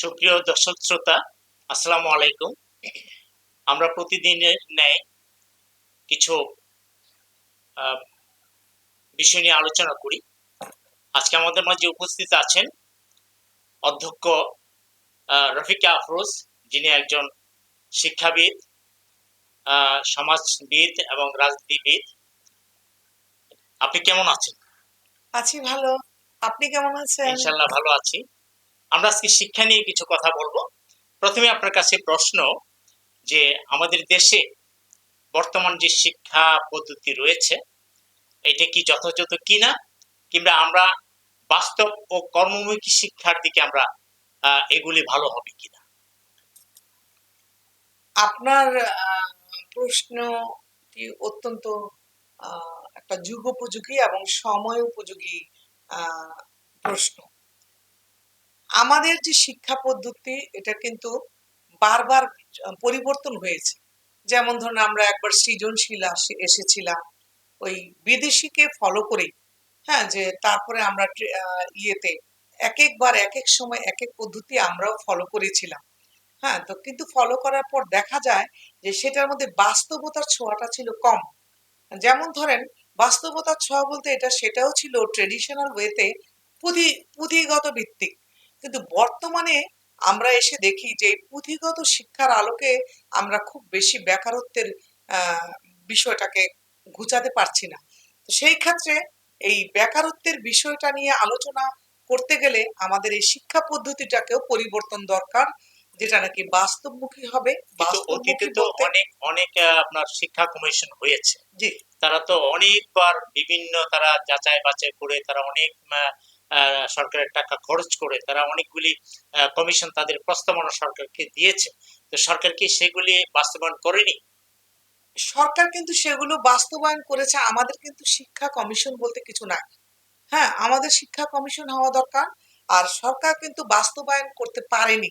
সুপ্রিয় দর্শক শ্রোতা আসসালামু আলাইকুম। আমরা প্রতিদিনের ন্যায় কিছু বিষয় নিয়ে আলোচনা করি। আজকে আমাদের মাঝে উপস্থিত আছেন অধ্যক্ষ রফিকা আফরোজ যিনি একজন শিক্ষাবিদ আহ, সমাজবিদ এবং রাজনীতিবিদ। আপনি কেমন আছেন? আছি ভালো। আপনি কেমন আছেন? ইনশাল্লাহ ভালো আছি। আমরা আজকে শিক্ষা নিয়ে কিছু কথা বলব। প্রথমে আপনার কাছে প্রশ্ন যে আমাদের দেশে বর্তমান যে শিক্ষা পদ্ধতি রয়েছে, এটা কি যথাযথ কিনা? কিংবা আমরা বাস্তব ও কর্মমুখী শিক্ষার দিকে আমরা এগুলি ভালো হবে কিনা? আপনার প্রশ্নটি অত্যন্ত একটা যুগোপযোগী এবং সময় উপযোগী প্রশ্ন। আমাদের যে শিক্ষা পদ্ধতি, এটা কিন্তু বারবার পরিবর্তন হয়েছে। যেমন ধরুন, আমরা একবার সৃজনশীল এসেছিলাম। ওই বিদেশিকে ফলো করে হ্যাঁ যে তারপরে আমরা ইয়েতে এক একবার এক এক সময় এক এক পদ্ধতি আমরাও ফলো করেছিলাম। হ্যাঁ তো কিন্তু ফলো করার পর দেখা যায় যে সেটার মধ্যে বাস্তবতার ছোঁয়াটা ছিল কম। যেমন ধরেন, বাস্তবতার ছোঁয়া বলতে এটা, সেটাও ছিল ট্রেডিশনাল ওয়েতে পুঁথি, পুঁথিগত ভিত্তিক। কিন্তু বর্তমানে আমরা এসে দেখি যে পুঁথিগত শিক্ষার আলোকে আমরা খুব বেশি বেকারত্বের বিষয়টাকে ঘুচাতে পারছি না। তো সেই ক্ষেত্রে এই বেকারত্বের বিষয়টা নিয়ে আলোচনা করতে গেলে আমাদের এই শিক্ষা পদ্ধতিটাকেও পরিবর্তন দরকার যেটা নাকি বাস্তবমুখী হবে। অতীতে তো অনেক অনেক আপনার শিক্ষা কমিশন হয়েছে। জি। তারা তো অনেকবার বিভিন্ন তারা যাচাই বাছাই করে তারা অনেক সরকারের টাকা খরচ করে তারা অনেকগুলি কমিশন তাদের প্রস্তাবনা সরকারকে দিয়েছে। তো সরকার কি সেগুলি বাস্তবায়ন করেনি? সরকার কিন্তু সেগুলো বাস্তবায়ন করেছে। আমাদের কিন্তু শিক্ষা কমিশন বলতে কিছু নাই। হ্যাঁ আমাদের শিক্ষা কমিশন হওয়া দরকার। আর সরকার কিন্তু বাস্তবায়ন করতে পারেনি।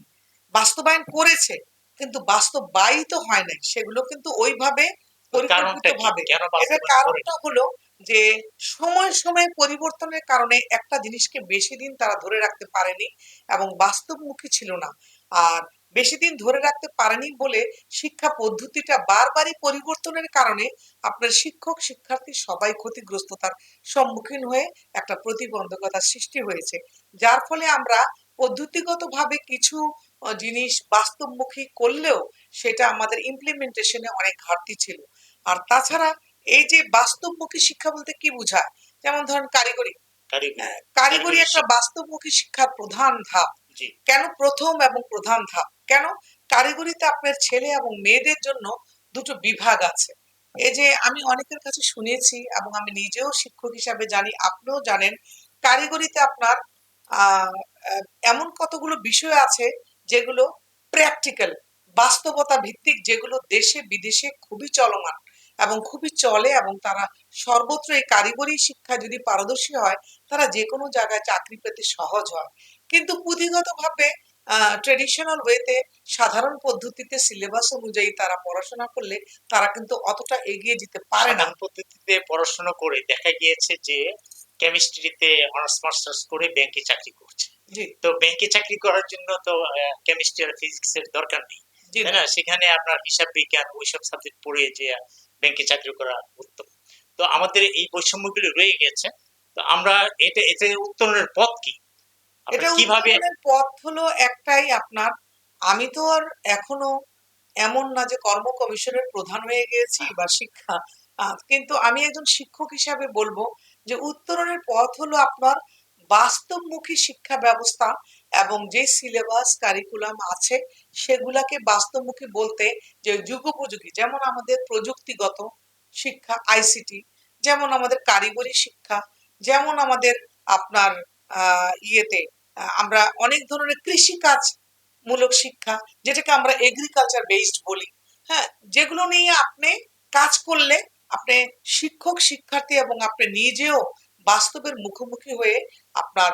বাস্তবায়ন করেছে কিন্তু বাস্তবায়িত হয় নাই। সেগুলো কিন্তু ওইভাবে কি? ভাবে এটার কারণটা হলো যে সময় সময় পরিবর্তনের কারণে একটা জিনিসকে বেশি দিন তারা ধরে রাখতে পারেনি এবং বাস্তবমুখী ছিল না। আর বেশি দিন ধরে রাখতে পারেনি বলে শিক্ষা পদ্ধতিটা বারবারই পরিবর্তনের কারণে আপনার শিক্ষক, শিক্ষার্থী সবাই ক্ষতিগ্রস্ততার সম্মুখীন হয়ে একটা প্রতিবন্ধকতার সৃষ্টি হয়েছে। যার ফলে আমরা পদ্ধতিগতভাবে কিছু জিনিস বাস্তবমুখী করলেও সেটা আমাদের ইমপ্লিমেন্টেশনে অনেক ঘাটতি ছিল। আর তাছাড়া এই যে বাস্তবমুখী শিক্ষা বলতে কি বোঝায়? যেমন ধরেন কারিগরি। কারিগরি। কারিগরি একটা বাস্তবমুখী শিক্ষার প্রধান ধাপ। কেন প্রথম এবং প্রধান ধাপ? কেন? কারিগরিতে আপনার ছেলে এবং মেয়েদের জন্য দুটো বিভাগ আছে। এই যে আমি অনেকের কাছে শুনেছি এবং আমি নিজেও শিক্ষক হিসাবে জানি আপনিও জানেন কারিগরিতে আপনার এমন কতগুলো বিষয় আছে যেগুলো প্র্যাকটিক্যাল বাস্তবতা ভিত্তিক যেগুলো দেশে বিদেশে খুবই চলমান। এবং খুবই চলে এবং তারা সর্বত্র এই কারিগরি শিক্ষা যদি পারদর্শী হয় তারা যে কোনো জায়গায় চাকরি পেতে সহজ হয়। কিন্তু পুঁথিগতভাবে ট্রেডিশনাল ওয়েতে সাধারণ পদ্ধতিতে সিলেবাস অনুযায়ী তারা পড়াশোনা করলে তারা কিন্তু অতটা এগিয়ে যেতে পারে না। পদ্ধতিতে পড়াশোনা করে দেখা গিয়েছে যে কেমিস্ট্রিতে অনার্স মাস্টার্স করে ব্যাংকে চাকরি করছে। তো ব্যাংকে চাকরি করার জন্য তো কেমিস্ট্রি আর ফিজিক্স এর দরকার নেই। তাই না? সেখানে আপনার হিসাব বিজ্ঞান ওইসব সাবজেক্ট পড়ে যে ব্যাংকে চাকরি করা উত্তম। তো আমাদের এই বৈষম্যগুলি রয়ে গেছে। তো আমরা এটা এতে উত্তরণের পথ কি? এটা কীভাবে পথ হলো একটাই আপনার আমি তো আর এখনও এমন না যে কর্ম কমিশনের প্রধান হয়ে গিয়েছি বা শিক্ষা কিন্তু আমি একজন শিক্ষক হিসাবে বলব যে উত্তরণের পথ হলো আপনার বাস্তবমুখী শিক্ষা ব্যবস্থা এবং যে সিলেবাস কারিকুলাম আছে, সেগুলাকে বাস্তবমুখী বলতে যে যুগোপযোগী, যেমন আমাদের প্রযুক্তিগত শিক্ষা আইসিটি যেমন আমাদের কারিগরি শিক্ষা, যেমন আমাদের আপনার ইয়েতে, আমরা অনেক ধরনের কৃষিকাজ মূলক শিক্ষা, যেটাকে আমরা এগ্রিকালচার বেসড বলি। হ্যাঁ যেগুলো নিয়ে আপনি কাজ করলে আপনি শিক্ষক, শিক্ষার্থী এবং আপনি নিজেও বাস্তবের মুখোমুখি হয়ে আপনার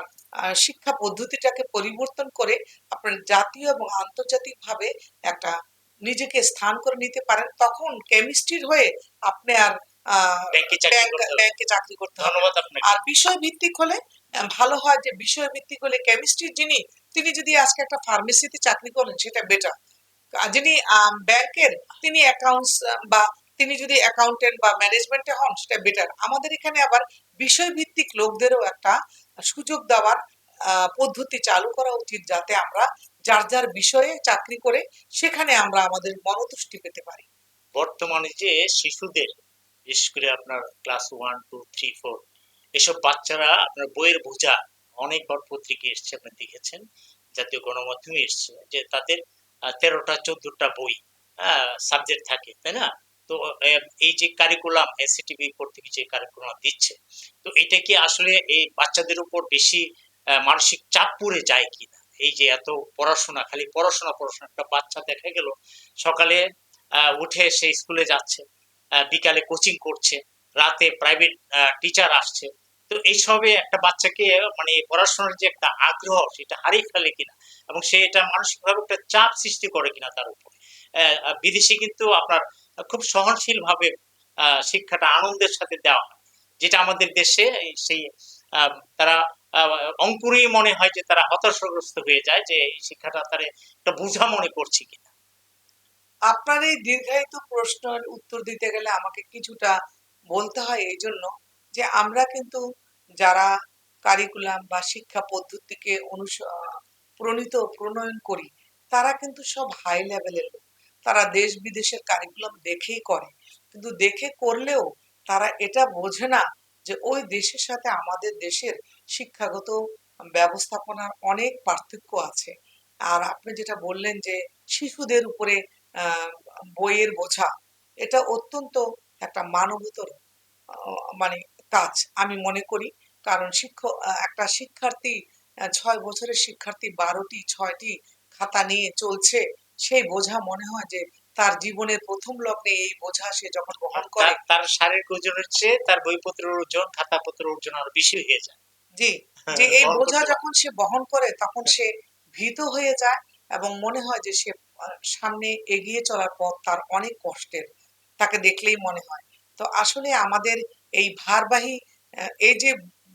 শিক্ষা পদ্ধতিটাকে পরিবর্তন করে আপনার জাতীয় এবং আন্তর্জাতিক ভাবে একটা নিজেকে স্থান করে নিতে পারেন তখন কেমিস্ট্রির হয়ে আপনি আর ব্যাংকে চাকরি করতে ধন্যবাদ আর বিষয় ভিত্তিক হলে ভালো হয় যে বিষয় ভিত্তিক হলে কেমিস্ট্রির যিনি তিনি যদি আজকে একটা ফার্মেসিতে চাকরি করেন সেটা বেটার যিনি ব্যাংকের তিনি অ্যাকাউন্টস বা তিনি যদি অ্যাকাউন্টেন্ট বা ম্যানেজমেন্টে হন সেটা বেটার আমাদের এখানে আবার বিষয় ভিত্তিক লোকদেরও একটা সুযোগ দেওয়ার পদ্ধতি চালু করা উচিত যাতে আমরা যার যার বিষয়ে চাকরি করে সেখানে আমরা আমাদের মনোতুষ্টি পেতে পারি। বর্তমানে যে শিশুদের, বিশেষ করে আপনার class one two three four এসব বাচ্চারা আপনার বইয়ের বোঝা অনেকবার পত্রিকা এসছে, আপনি দেখেছেন? জাতীয় গণমাধ্যমে এসছে যে তাদের তেরোটা, চোদ্দটা বই হ্যাঁ সাবজেক্ট থাকে, তাই না? তো এই যে কারিকুলাম এসিটিভি কর্তৃক যে কারিকুলাম দিচ্ছে, তো এটা কি আসলে এই বাচ্চাদের উপর বেশি মানসিক চাপ পড়ে যায় কিনা? এই যে এত পড়াশোনা, খালি পড়াশোনা পড়াশোনা, একটা বাচ্চা দেখা গেল, সকালে উঠে সে স্কুলে যাচ্ছে বিকালে কোচিং করছে, রাতে প্রাইভেট টিচার আসছে, তো এইসবে একটা বাচ্চাকে মানে পড়াশোনার যে একটা আগ্রহ, সেটা হারিয়ে ফেলে কিনা? এবং সে এটা মানসিকভাবে একটা চাপ সৃষ্টি করে কিনা তার উপরে? বিদেশে কিন্তু আপনার খুব সহনশীল ভাবে শিক্ষাটা আনন্দের সাথে দেওয়া যেটা আমাদের দেশে সেই তারা অঙ্কুরেই মনে হয় যে তারা হতাশাগ্রস্ত হয়ে যায় যে এই শিক্ষাটা তারা একটা বোঝা মনে করছে কিনা। আপনার এই দীর্ঘায়িত প্রশ্নের উত্তর দিতে গেলে আমাকে কিছুটা বলতে হয় এই জন্য যে আমরা কিন্তু যারা কারিকুলাম বা শিক্ষা পদ্ধতিকে অনুস প্রণীত, প্রণয়ন করি, তারা কিন্তু সব হাই লেভেলের লোক। তারা দেশ বিদেশের কারিকুলাম দেখেই করে। কিন্তু দেখে করলেও তারা এটা বোঝে না যে ওই দেশের সাথে আমাদের দেশের শিক্ষাগত ব্যবস্থাপনার অনেক পার্থক্য আছে। আর আপনি যেটা বললেন যে শিশুদের উপরে বইয়ের বোঝা, এটা অত্যন্ত একটা মানবতর মানে কাজ আমি মনে করি। কারণ শিক্ষক একটা শিক্ষার্থী ছয় বছরের শিক্ষার্থী বারোটি, ছয়টি খাতা নিয়ে চলছে সেই বোঝা মনে হয় যে তার জীবনের প্রথম লগ্নে এই বোঝা সে যখন বহন করে তার- শারীরিক ওজনের চেয়ে তার বইপত্রের ওজন খাতাপত্রের ওজন আরও বেশি হয়ে যায়। জি যে এই বোঝা যখন সে বহন করে তখন সে ভীত হয়ে যায় এবং মনে হয় যে সে সামনে এগিয়ে চলার পথ তার অনেক কষ্টের। তাকে দেখলেই মনে হয়। তো আসলে আমাদের এই ভারবাহী এই যে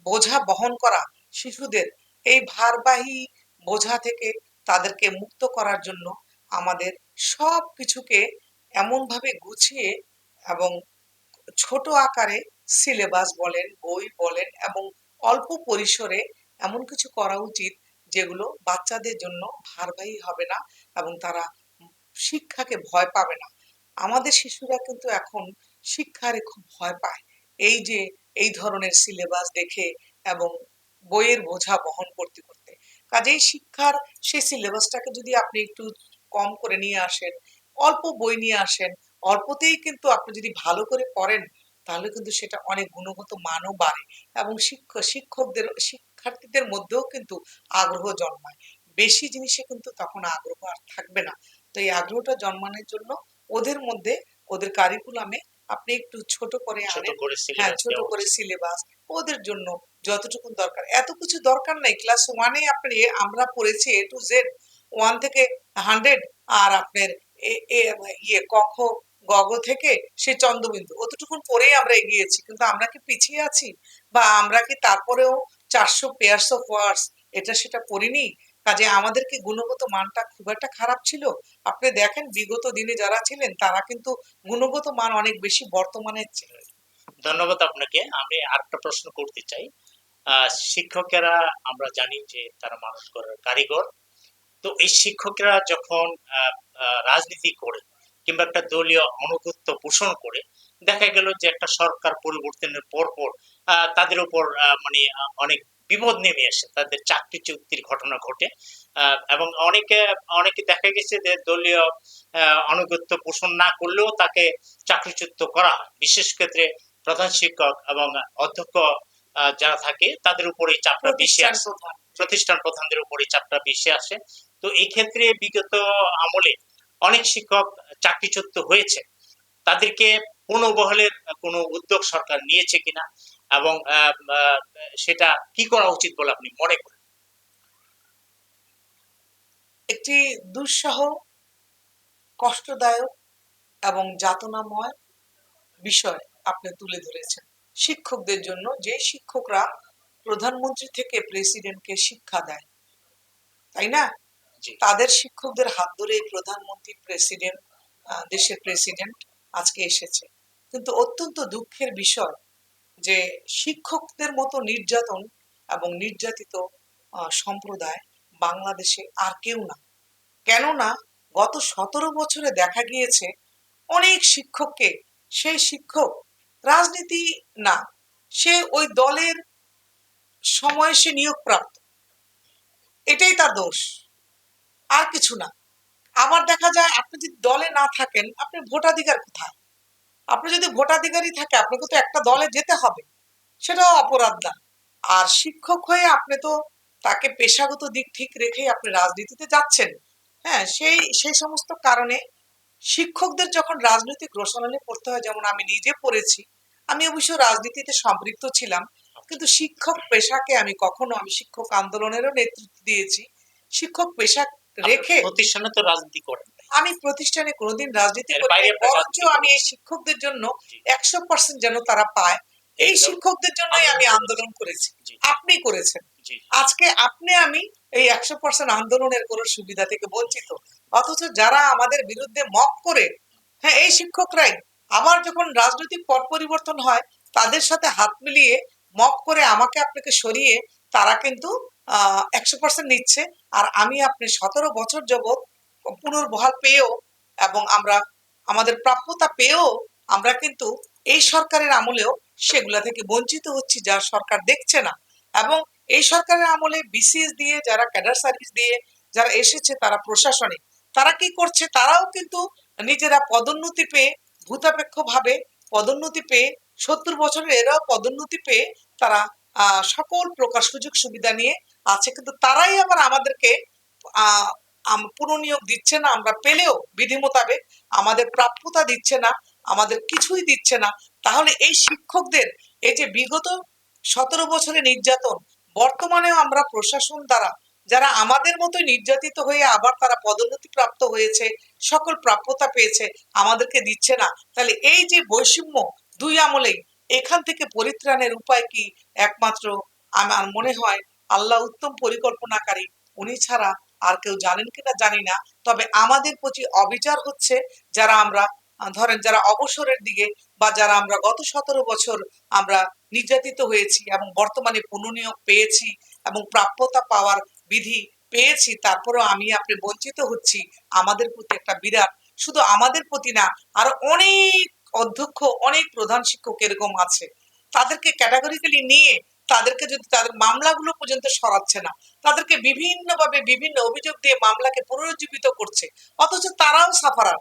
বোঝা বহন করা শিশুদের এই ভারবাহী বোঝা থেকে তাদেরকে মুক্ত করার জন্য আমাদের সব কিছুকে এমন ভাবে গুছিয়ে এবং ছোট আকারে সিলেবাস বলেন, বই বলেন এবং অল্প পরিসরে এমন কিছু করা উচিত যেগুলো বাচ্চাদের জন্য ভারবাহী হবে না এবং তারা শিক্ষাকে ভয় পাবে না। আমাদের শিশুরা কিন্তু এখন শিক্ষারে খুব ভয় পায়। এই যে এই ধরনের সিলেবাস দেখে এবং বইয়ের বোঝা বহন করতে করতে। কাজেই শিক্ষার সেই সিলেবাসটাকে যদি আপনি একটু কম করে নিয়ে আসেন অল্প বই নিয়ে আসেন অল্পতেই কিন্তু আপনি যদি ভালো করে পড়েন তাহলে কিন্তু সেটা অনেক গুণগত মানও বাড়ে এবং শিক্ষক শিক্ষকদের শিক্ষার্থীদের মধ্যেও কিন্তু আগ্রহ জন্মায়। বেশি জিনিসে কিন্তু তখন আগ্রহ আর থাকবে না। তো এই আগ্রহটা জন্মানোর জন্য ওদের মধ্যে ওদের কারিকুলামে আপনি একটু ছোট করে ছোট আনেন। করে হ্যাঁ ছোট করে সিলেবাস ওদের জন্য যতটুকু দরকার। এত কিছু দরকার নাই। ক্লাস ওয়ানে আপনি আমরা পড়েছি এ টু জেড ওয়ান থেকে হান্ড্রেড আর আপনার ইয়ে কখ গগ থেকে সে চন্দ্রবিন্দু। অতটুকুন পরেই আমরা এগিয়েছি, কিন্তু আমরা কি পিছিয়ে আছি? বা আমরা কি তারপরেও চারশো পেয়ার্স অফ এটা সেটা পড়িনি কাজে আমাদের কি গুণগত মানটা খুব একটা খারাপ ছিল? আপনি দেখেন, বিগত দিনে যারা ছিলেন, তারা কিন্তু গুণগত মান অনেক বেশি বর্তমানে ছিল ধন্যবাদ আপনাকে। আমি আরেকটা প্রশ্ন করতে চাই। শিক্ষকেরা আমরা জানি যে তারা মানুষ করার কারিগর। তো এই শিক্ষকেরা যখন রাজনীতি করে কিংবা একটা দলীয় অনুগত্য পোষণ করে দেখা গেল যে একটা সরকার পরিবর্তনের পর পর তাদের উপর মানে অনেক বিপদ নেমে আসে তাদের চাকরি চুক্তির ঘটনা ঘটে এবং অনেকে অনেকে দেখা গেছে যে দলীয় আহ, আনুগত্য পোষণ না করলেও তাকে চাকরিচ্যুত করা হয়। বিশেষ ক্ষেত্রে প্রধান শিক্ষক এবং অধ্যক্ষ যারা থাকে তাদের উপরে চাপটা বেশি আসে। প্রতিষ্ঠান প্রধানদের উপরে চাপটা বেশি আসে। তো এই ক্ষেত্রে বিগত আমলে অনেক শিক্ষক চাকরিচ্যুত হয়েছে। তাদেরকে পুনর্বহালের কোনো উদ্যোগ সরকার নিয়েছে কিনা এবং সেটা কি করা উচিত বলে আপনি মনে করেন? একটি দুঃসহ, কষ্টদায়ক এবং যাতনাময় বিষয় আপনি তুলে ধরেছেন। শিক্ষকদের জন্য যে শিক্ষকরা প্রধানমন্ত্রী থেকে প্রেসিডেন্টকে শিক্ষা দেয়, তাই না? তাদের শিক্ষকদের হাত ধরে প্রধানমন্ত্রী প্রেসিডেন্ট দেশের প্রেসিডেন্ট আজকে এসেছে। কিন্তু অত্যন্ত দুঃখের বিষয় যে শিক্ষকদের মতো নির্যাতন এবং নির্যাতিত সম্প্রদায় বাংলাদেশে আর কেউ না। কেননা গত সতেরো বছরে দেখা গিয়েছে অনেক শিক্ষককে, সেই শিক্ষক রাজনীতি না, সে ওই দলের সময়ে সে নিয়োগপ্রাপ্ত। এটাই তার দোষ। আর কিছু না। আবার দেখা যায় আপনি যদি দলে না থাকেন আপনি ভোটাধিকার কোথায়? আপনি যদি ভোটাধিকারই থাকে, আপনাকে তো একটা দলে যেতে হবে। সেটাও অপরাধ না। আর শিক্ষক হয়ে আপনি তো তাকে পেশাগত দিক ঠিক রেখেই আপনি রাজনীতিতে যাচ্ছেন। হ্যাঁ সেই সেই সমস্ত কারণে শিক্ষকদের যখন রাজনৈতিক রোশনালে পড়তে হয়, যেমন আমি নিজে পড়েছি, আমি অবশ্য রাজনীতিতে সম্পৃক্ত ছিলাম, কিন্তু শিক্ষক পেশাকে আমি কখনো, আমি শিক্ষক আন্দোলনেরও নেতৃত্ব দিয়েছি। শিক্ষক পেশা রেখে প্রতিষ্ঠানে তো রাজনীতি করেন আমি প্রতিষ্ঠানে কোনোদিন রাজনীতি করি বরঞ্চ আমি এই শিক্ষকদের জন্য একশো পার্সেন্ট যেন তারা পায়। এই শিক্ষকদের জন্যই আমি আন্দোলন আন্দোলন করেছি। আপনি করেছেন। আজকে আপনি আমি এই একশো পার্সেন্ট আন্দোলনের কোনো সুবিধা থেকে বঞ্চিত। অথচ যারা আমাদের বিরুদ্ধে মক করে হ্যাঁ এই শিক্ষকরাই আবার যখন রাজনৈতিক পট পরিবর্তন হয় তাদের সাথে হাত মিলিয়ে মক করে আমাকে আপনাকে সরিয়ে তারা কিন্তু একশো পার্সেন্ট নিচ্ছে। আর আমি আপনি সতেরো বছর যাবৎ পুনর্বহাল পেয়েও এবং আমরা আমাদের প্রাপ্যতা পেয়েও আমরা কিন্তু এই সরকারের আমলেও সেগুলা থেকে বঞ্চিত হচ্ছি যা সরকার দেখছে না। এবং এই সরকারের আমলে বিসিএস দিয়ে, যারা ক্যাডার সার্ভিস দিয়ে, যারা এসেছে তারা প্রশাসনে, তারা কি করছে? তারাও কিন্তু নিজেরা পদোন্নতি পেয়ে ভূতাপেক্ষ ভাবে পদোন্নতি পেয়ে, সত্তর বছরের এরাও পদোন্নতি পেয়ে তারা সকল প্রকার সুযোগ সুবিধা নিয়ে আছে, কিন্তু তারাই আবার আমাদেরকে পুনর্নিয়োগ দিচ্ছে না, আমরা পেলেও বিধি মোতাবেক আমাদের প্রাপ্যতা দিচ্ছে না, আমাদের কিছুই দিচ্ছে না। তাহলে এই শিক্ষকদের, এই যে বিগত সতেরো বছরের নির্যাতন, বর্তমানেও আমরা প্রশাসন দ্বারা, যারা আমাদের মতোই নির্যাতিত হয়ে আবার তারা পদোন্নতি প্রাপ্ত হয়েছে, সকল প্রাপ্যতা পেয়েছে, আমাদেরকে দিচ্ছে না। তাহলে এই যে বৈষম্য দুই আমলেই, এখান থেকে পরিত্রাণের উপায় কি? একমাত্র আমার মনে হয় আল্লাহ উত্তম পরিকল্পনাকারী। উনি ছাড়া আর কেউ জানেন কিনা জানি না। তবে আমাদের প্রতি অবিচার হচ্ছে যারা আমরা, ধরেন যারা অবসরের দিকে বা যারা আমরা গত সতেরো বছর আমরা নির্যাতিত হয়েছি এবং বর্তমানে পুনর্নিয়োগ পেয়েছি এবং প্রাপ্যতা পাওয়ার বিধি পেয়েছি, তারপরেও আমি আপনি বঞ্চিত হচ্ছি, আমাদের প্রতি একটা বিরাট, শুধু আমাদের প্রতি না, আর অনেক অধ্যক্ষ, অনেক প্রধান শিক্ষক এরকম আছে। তাদেরকে ক্যাটাগরিক্যালি নিয়ে তাদেরকে যদি তাদের মামলাগুলো পর্যন্ত সরাচ্ছে না তাদেরকে বিভিন্নভাবে বিভিন্ন অভিযোগ দিয়ে মামলাকে পুনরুজ্জীবিত করছে অথচ তারাও সাফারার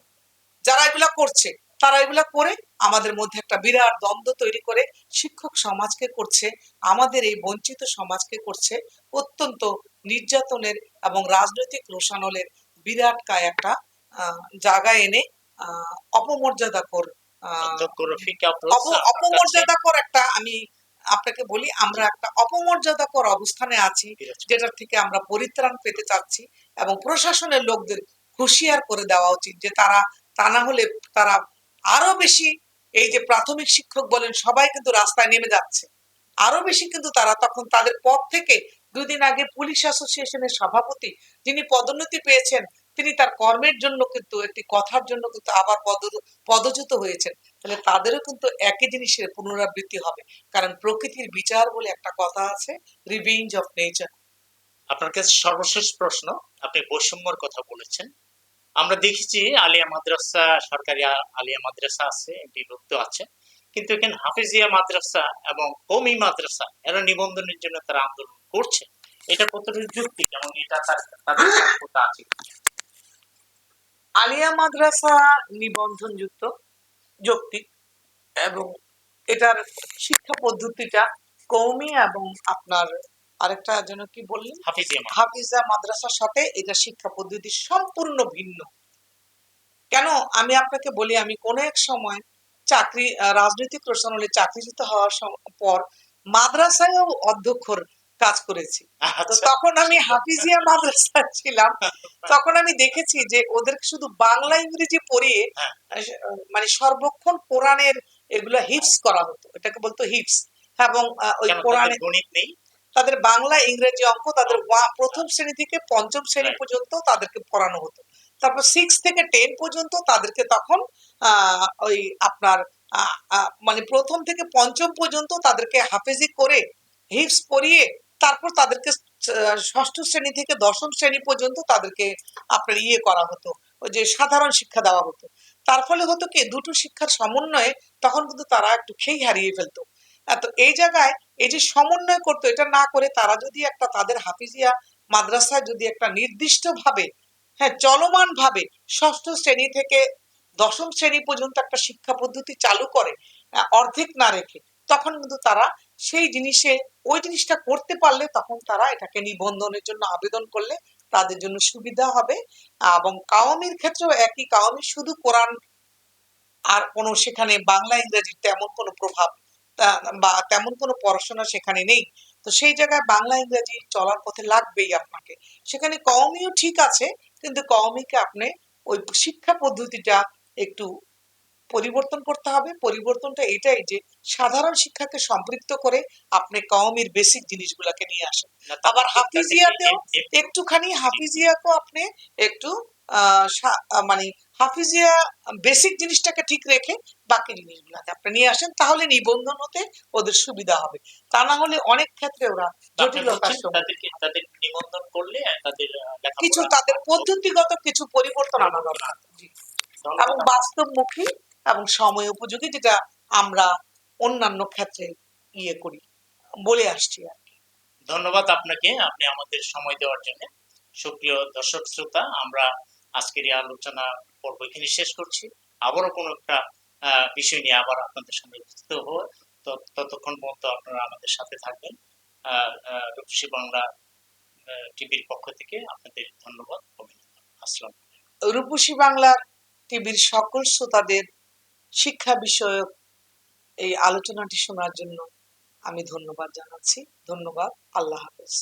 যারা এগুলা করছে তারা এগুলা করে আমাদের মধ্যে একটা বিরাট দ্বন্দ্ব তৈরি করে শিক্ষক সমাজকে করছে আমাদের এই বঞ্চিত সমাজকে করছে অত্যন্ত নির্যাতনের এবং রাজনৈতিক রোষানলের বিরাট কায় একটা আহ, জায়গায় এনে আহ, অপমর্যাদাকর অপমর্যাদাকর একটা আমি আপনাকে বলি আমরা একটা অপমর্যাদাকর অবস্থানে আছি যেটার থেকে আমরা পরিত্রাণ পেতে চাচ্ছি এবং প্রশাসনের লোকদের হুঁশিয়ার করে দেওয়া উচিত যে তারা তা না হলে তারা আরও বেশি এই যে প্রাথমিক শিক্ষক বলেন সবাই কিন্তু রাস্তায় নেমে যাচ্ছে। আরও বেশি কিন্তু তারা তখন তাদের পদ থেকে দুদিন আগে পুলিশ অ্যাসোসিয়েশনের সভাপতি যিনি পদোন্নতি পেয়েছেন তিনি তার কর্মের জন্য কিন্তু একটি কথার জন্য কিন্তু আবার পদ পদচ্যুত হয়েছেন। তাহলে তাদেরও কিন্তু একই জিনিসের পুনরাবৃত্তি হবে। কারণ প্রকৃতির বিচার বলে একটা কথা আছে রিভেঞ্জ অফ নেচার আপনার কাছে সর্বশেষ প্রশ্ন আপনি বৈষম্যর কথা বলেছেন। আমরা দেখেছি আলিয়া মাদ্রাসা সরকারি আলিয়া মাদ্রাসা আছে বিভক্ত আছে। কিন্তু এখানে হাফিজিয়া মাদ্রাসা এবং কমি মাদ্রাসা এরা নিবন্ধনের জন্য তারা আন্দোলন করছে। এটা কতটুকু যুক্তি এবং এটা তার তাদের আছে আলিয়া মাদ্রাসা নিবন্ধন যুক্ত যৌক্তিক এবং এটার শিক্ষা পদ্ধতিটা কৌমি এবং আপনার আরেকটা যেন কি বললেন। হাফিজা মাদ্রাসার সাথে এটা শিক্ষা পদ্ধতি সম্পূর্ণ ভিন্ন। কেন? আমি আপনাকে বলি আমি কোন এক সময় চাকরি রাজনৈতিক রোশনালে চাকরিচ্যুত হওয়ার পর মাদ্রাসায়ও অধ্যক্ষর কাজ করেছি। তো আচ্ছা। তখন আমি হাফিজিয়া মাদ্রাসা ছিলাম। তখন আমি দেখেছি যে ওদের শুধু বাংলা ইংরেজি পড়িয়ে হ্যাঁ। মানে সর্বক্ষণ কোরআনের এগুলো হিপস করা হতো। এটাকে বলতো হিপস এবং ওই কোরআনে গণিত নেই? তাদের বাংলা ইংরেজি অঙ্ক তাদের প্রথম শ্রেণি থেকে পঞ্চম শ্রেণি পর্যন্ত তাদেরকে পড়ানো হতো। তারপর সিক্স থেকে টেন পর্যন্ত তাদেরকে তখন আহ, ওই আপনার মানে প্রথম থেকে পঞ্চম পর্যন্ত তাদেরকে হাফেজি করে হিপস পরিয়ে তারপর তাদেরকে ষষ্ঠ শ্রেণি থেকে দশম শ্রেণি পর্যন্ত তাদেরকে আপনার ইয়ে করা হতো। ওই যে সাধারণ শিক্ষা দেওয়া হতো। তার ফলে হতো কি, দুটো শিক্ষার সমন্বয়ে তখন কিন্তু তারা একটু খেই হারিয়ে ফেলতো। তো এই জায়গায় এই যে সমন্বয় করতো, এটা না করে তারা যদি একটা তাদের হাফিজিয়া মাদ্রাসায় যদি একটা নির্দিষ্ট ভাবে হ্যাঁ চলমান ভাবে ষষ্ঠ শ্রেণি থেকে দশম শ্রেণি পর্যন্ত একটা শিক্ষা পদ্ধতি চালু করে, অর্ধেক না রেখে তখন কিন্তু তারা সেই জিনিসে, ওই জিনিসটা করতে পারলে তখন তারা এটাকে নিবন্ধনের জন্য আবেদন করলে তাদের জন্য সুবিধা হবে। এবং কাওয়ামির ক্ষেত্রেও একই, কাওয়ামি শুধু কোরআন আর কোনো সেখানে বাংলা, ইংরেজির তেমন কোনো প্রভাব বা তেমন কোনো পড়াশোনা সেখানে নেই। তো সেই জায়গায় বাংলা, ইংরেজি চলার পথে লাগবেই আপনাকে। সেখানে কওমিও ঠিক আছে, কিন্তু কওমিকে আপনি ওই শিক্ষা পদ্ধতিটা একটু পরিবর্তন করতে হবে। পরিবর্তনটা এটাই যে সাধারণ শিক্ষাকে সম্পৃক্ত করে আপনি কওমির বেসিক জিনিসগুলোকে নিয়ে আসেন। আবার হাফিজিয়াতেও একটুখানি হাফিজিয়াকেও আপনি একটু মানে হাফিজিয়া বেসিক জিনিসটাকে ঠিক রেখে বাকি জিনিসগুলোকে আপনি নিয়ে আসেন তাহলে নিবন্ধন হতে ওদের সুবিধা হবে। তা না হলে অনেক ক্ষেত্রে ওরা জটিলতার তাদের নিবন্ধন করলে তাদের কিছু তাদের পদ্ধতিগত কিছু পরিবর্তন আনা দরকার। এবং বাস্তবমুখী এবং সময় উপযোগী যেটা আমরা অন্যান্য ক্ষেত্রে ইয়ে করি। বলে আসছি আর কি। ধন্যবাদ আপনাকে। আপনি আমাদের সময় দেওয়ার জন্য। সুপ্রিয় দর্শক শ্রোতা আমরা আজকের এই আলোচনা পর্ব এখানে শেষ করছি। আবারও কোনো একটা বিষয় নিয়ে আবার আপনাদের সামনে উপস্থিত হব। ততক্ষণ পর্যন্ত আপনারা আমাদের সাথে থাকবেন। রূপসী বাংলা টিভির পক্ষ থেকে আপনাদের ধন্যবাদ অভিনন্দন। আসসালাম রূপসী বাংলার টিভির সকল শ্রোতাদের শিক্ষা বিষয়ক এই আলোচনাটি শোনার জন্য আমি ধন্যবাদ জানাচ্ছি। ধন্যবাদ। আল্লাহ হাফেজ।